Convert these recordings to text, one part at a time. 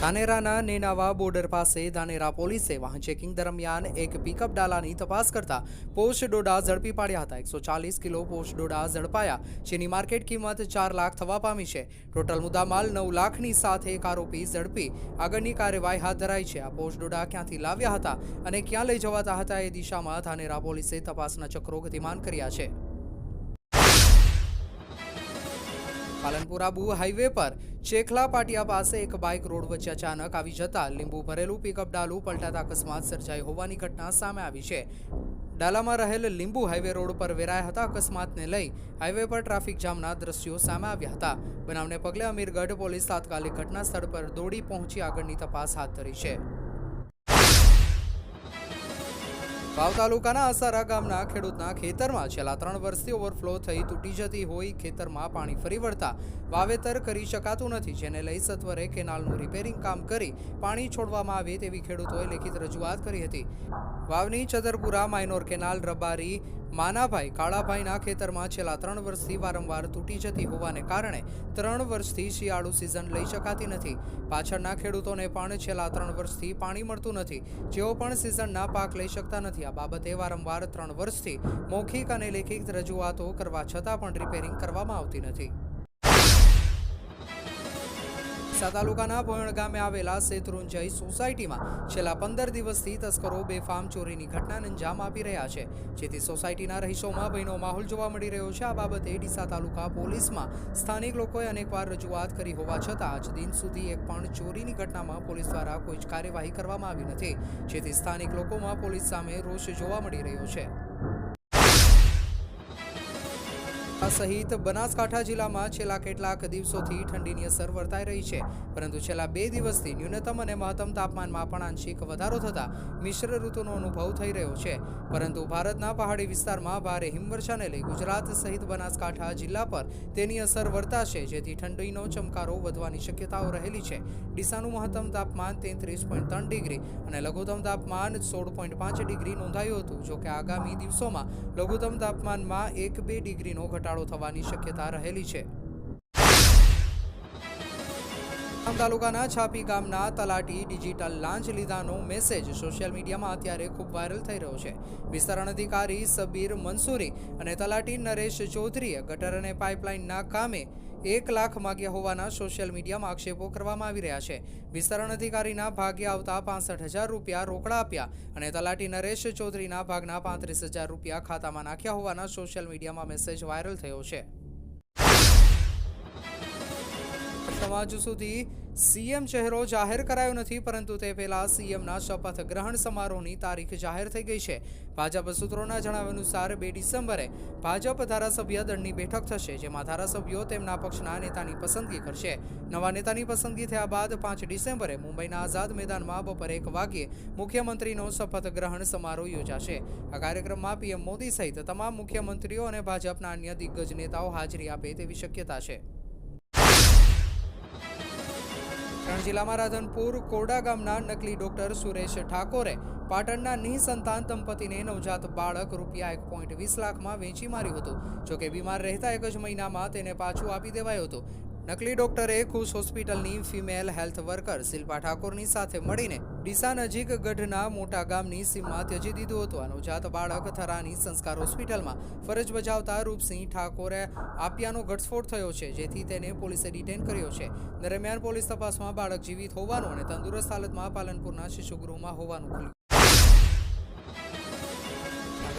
ધાનેરાના Nenava border પાસે ધાનેરા પોલીસે વાહન ચેકિંગ દરમિયાન એક પિકઅપ ડાલાની તપાસ કરતા પોસ્ટ ડોડા ઝડપી પાડ્યા હતા. એકસો ચાલીસ કિલો પોસ્ટ ડોડા ઝડપાયા, જેની માર્કેટ કિંમત ચાર લાખ થવા પામી છે. ટોટલ મુદ્દામાલ નવ લાખની સાથે એક આરોપી ઝડપી. આગળની કાર્યવાહી હાથ ધરાઈ છે. આ પોસ્ટ ડોડા ક્યાંથી લાવ્યા હતા અને ક્યાં લઈ જવાતા હતા એ દિશામાં ધાનેરા પોલીસે તપાસના ચક્રો ગતિમાન કર્યા છે. પાલનપુર આબુ હાઈવે પર ચેખલા પાટિયા પાસે એક બાઇક રોડ વચ્ચે અચાનક આવી જતા લીંબુ ભરેલું પિકઅપ ડાલું પલટાતા અકસ્માત સર્જાઈ હોવાની ઘટના સામે આવી છે. ડાલામાં રહેલ લીંબુ હાઈવે રોડ પર વેરાયા હતા. અકસ્માતને લઈ હાઈવે પર ટ્રાફિક જામના દ્રશ્યો સામે આવ્યા હતા. બનાવને પગલે અમીરગઢ પોલીસ તાત્કાલિક ઘટના સ્થળ પર દોડી પહોંચી આગળની તપાસ હાથ ધરી છે. વાવ તાલુકાના અસારા ગામના ખેડૂતના ખેતરમાં છેલ્લા ત્રણ વર્ષથી ઓવરફ્લો થઈ તૂટી જતી હોય ખેતરમાં પાણી ફરી વળતા વાવેતર કરી શકાતું નથી, જેને લઈ સત્વરે કેનાલનું રિપેરિંગ કામ કરી પાણી છોડવામાં આવે તેવી ખેડૂતોએ લેખિત રજૂઆત કરી હતી. વાવની ચદરપુરા માઇનોર કેનાલ, રબારી માનાભાઈ કાળાભાઈના ખેતરમાં છેલ્લા ત્રણ વર્ષથી વારંવાર તૂટી જતી હોવાને કારણે ત્રણ વર્ષથી શિયાળુ સિઝન લઈ શકાતી નથી. પાછળના ખેડૂતોને પણ છેલ્લા ત્રણ વર્ષથી પાણી મળતું નથી. જેઓ પણ સિઝનના પાક લઈ શકતા નથી. આ બાબતે વારંવાર ત્રણ વર્ષથી મૌખિક અને લેખિત રજૂઆતો કરવા છતાં પણ રિપેરિંગ કરવામાં આવતી નથી. ડીસા તાલુકાના ભોયણ ગામે આવેલા શેત્રુંજય સોસાયટીમાં છેલ્લા પંદર દિવસથી તસ્કરો બેફામ ચોરીની ઘટનાને અંજામ આપી રહ્યા છે. જેથી સોસાયટીના રહીશોમાં ભયનો માહોલ જોવા મળી રહ્યો છે. આ બાબતે ડીસા તાલુકા પોલીસમાં સ્થાનિક લોકોએ અનેકવાર રજૂઆત કરી હોવા છતાં આજ દિન સુધી એક પણ ચોરીની ઘટનામાં પોલીસ દ્વારા કોઈ જ કાર્યવાહી કરવામાં આવી નથી. જેથી સ્થાનિક લોકોમાં પોલીસ સામે રોષ જોવા મળી રહ્યો છે. આ સહિત બનાસકાંઠા જિલ્લામાં છેલ્લા કેટલાક દિવસોથી ઠંડીની અસર વર્તાઈ રહી છે. પરંતુ છેલ્લા બે દિવસથી ન્યૂનતમ અને મહત્તમ તાપમાનમાં પણ આંશિક વધારો થતાં મિશ્ર ઋતુનો અનુભવ થઈ રહ્યો છે. પરંતુ ભારતના પહાડી વિસ્તારમાં ભારે હિમવર્ષાને લઈ ગુજરાત સહિત બનાસકાંઠા જિલ્લા પર તેની અસર વર્તાશે, જેથી ઠંડીનો ચમકારો વધવાની શક્યતાઓ રહેલી છે. ડીસાનું મહત્તમ તાપમાન તેત્રીસ પોઈન્ટ ત્રણ ડિગ્રી અને લઘુત્તમ તાપમાન સોળ પોઈન્ટ પાંચ ડિગ્રી નોંધાયું હતું, જોકે આગામી દિવસોમાં લઘુત્તમ તાપમાનમાં એક બે ડિગ્રીનો ઘટાડો થવાની શક્યતા રહેલી છે. તાલુકાના છાપી ગામના તલાટી ડિજિટલ લાંચ લીધાનો મેસેજ સોશિયલ મીડિયામાં અત્યારે ખૂબ વાયરલ થઈ રહ્યો છે. વિસ્તરણ અધિકારી સબીર મંસૂરી અને તલાટી નરેશ ચૌધરીએ ગટર અને પાઇપલાઇનના કામે એક લાખ માગ્યા હોવાના સોશિયલ મીડિયામાં આક્ષેપો કરવામાં આવી રહ્યા છે. વિસ્તરણ અધિકારીના ભાગે આવતા પાસઠ હજાર રૂપિયા રોકડા આપ્યા અને તલાટી નરેશ ચૌધરીના ભાગના પાંત્રીસ હજાર રૂપિયા ખાતામાં નાખ્યા હોવાના સોશિયલ મીડિયામાં મેસેજ વાયરલ થયો છે. સમાજ સુધી સીએમ ચહેરો જાહેર કરાયો નથી, પરંતુ તે પહેલા સીએમના શપથ ગ્રહણ સમારોહની તારીખ જાહેર થઈ ગઈ છે. ભાજપ સૂત્રોના જણાવ્યા અનુસાર બે ડિસેમ્બરે ભાજપ ધારાસભ્ય દળની બેઠક થશે, જેમાં ધારાસભ્યો તેમના પક્ષના નેતાની પસંદગી કરશે. નવા નેતાની પસંદગી થયા બાદ પાંચ ડિસેમ્બરે મુંબઈના આઝાદ મેદાનમાં બપોરે એક વાગ્યે મુખ્યમંત્રીનો શપથ ગ્રહણ સમારોહ યોજાશે. આ કાર્યક્રમમાં પીએમ મોદી સહિત તમામ મુખ્યમંત્રીઓ અને ભાજપના અન્ય દિગ્ગજ નેતાઓ હાજરી આપે તેવી શક્યતા છે. પાટણ જિલ્લામાં રાધનપુર, કોરડા ગામના નકલી ડોક્ટર સુરેશ ઠાકોરે પાટણના નિસંતાન દંપતીને નવજાત બાળક રૂપિયા એક પોઈન્ટ વીસ લાખમાં વેચી માર્યું હતું. જોકે બીમાર રહેતા એક જ મહિનામાં તેને પાછું આપી દેવાયું હતું. નકલી ડોક્ટરે ખુશ હોસ્પિટલની ફિમેલ હેલ્થ વર્કર શિલ્પા ઠાકોરની સાથે મળીને ડીસા નજીક ગઢના મોટા ગામની સીમમાં ત્યજી દીધું હતું. અનુજાત બાળક થરાની સંસ્કાર હોસ્પિટલમાં ફરજ બજાવતા રૂપસિંહ ઠાકોરે આપ્યાનો ઘટસ્ફોટ થયો છે, જેથી તેને પોલીસે ડિટેન કર્યો છે. દરમિયાન પોલીસ તપાસમાં બાળક જીવિત હોવાનું અને તંદુરસ્ત હાલતમાં પાલનપુરના શિશુગૃહમાં હોવાનું ખુલ્યું.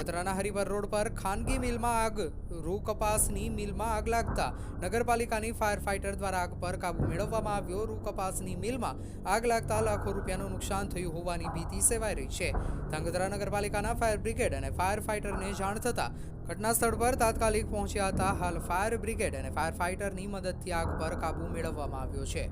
નાગોદરાના હરિપર રોડ પર ખાનગી મિલમાં આગ, રૂ કપાસની મિલમાં આગ લાગતા નગરપાલિકાની ફાયર ફાઇટર દ્વારા આગ પર કાબુ મેળવવામાં આવ્યો. રૂ કપાસની મિલમાં આગ લાગતા લાખો રૂપિયાનું નુકસાન થયું હોવાની ભીતિ સેવાઈ રહી છે. ધાંગધ્રા નગરપાલિકાના ફાયર બ્રિગેડ અને ફાયર ફાઇટરને જાણ થતાં ઘટના સ્થળ પર તાત્કાલિક પહોંચ્યા હતા. હાલ ફાયર બ્રિગેડ અને ફાયર ફાઇટરની મદદથી આગ પર કાબુ મેળવવામાં આવ્યો છે.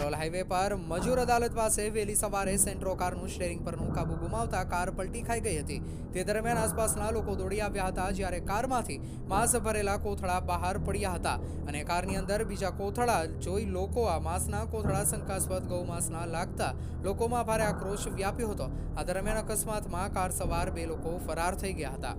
કલોલ હાઈવે પર મજૂર અદાલત પાસે વહેલી સવારે સેન્ટ્રો કારનું સ્ટેરિંગ પરનું કાબુ ગુમાવતા કાર પલટી ખાઈ ગઈ હતી. તે દરમિયાન આસપાસના લોકો દોડી આવ્યા હતા જ્યારે કારમાંથી માંસ ભરેલા કોથળા બહાર પડ્યા હતા અને કારની અંદર બીજા કોથળા જોઈ લોકો આ માંસના કોથળા શંકાસ્પદ ગૌમાંસના લાગતા લોકોમાં ભારે આક્રોશ વ્યાપ્યો હતો. આ દરમિયાન અકસ્માતમાં કાર સવાર બે લોકો ફરાર થઈ ગયા હતા.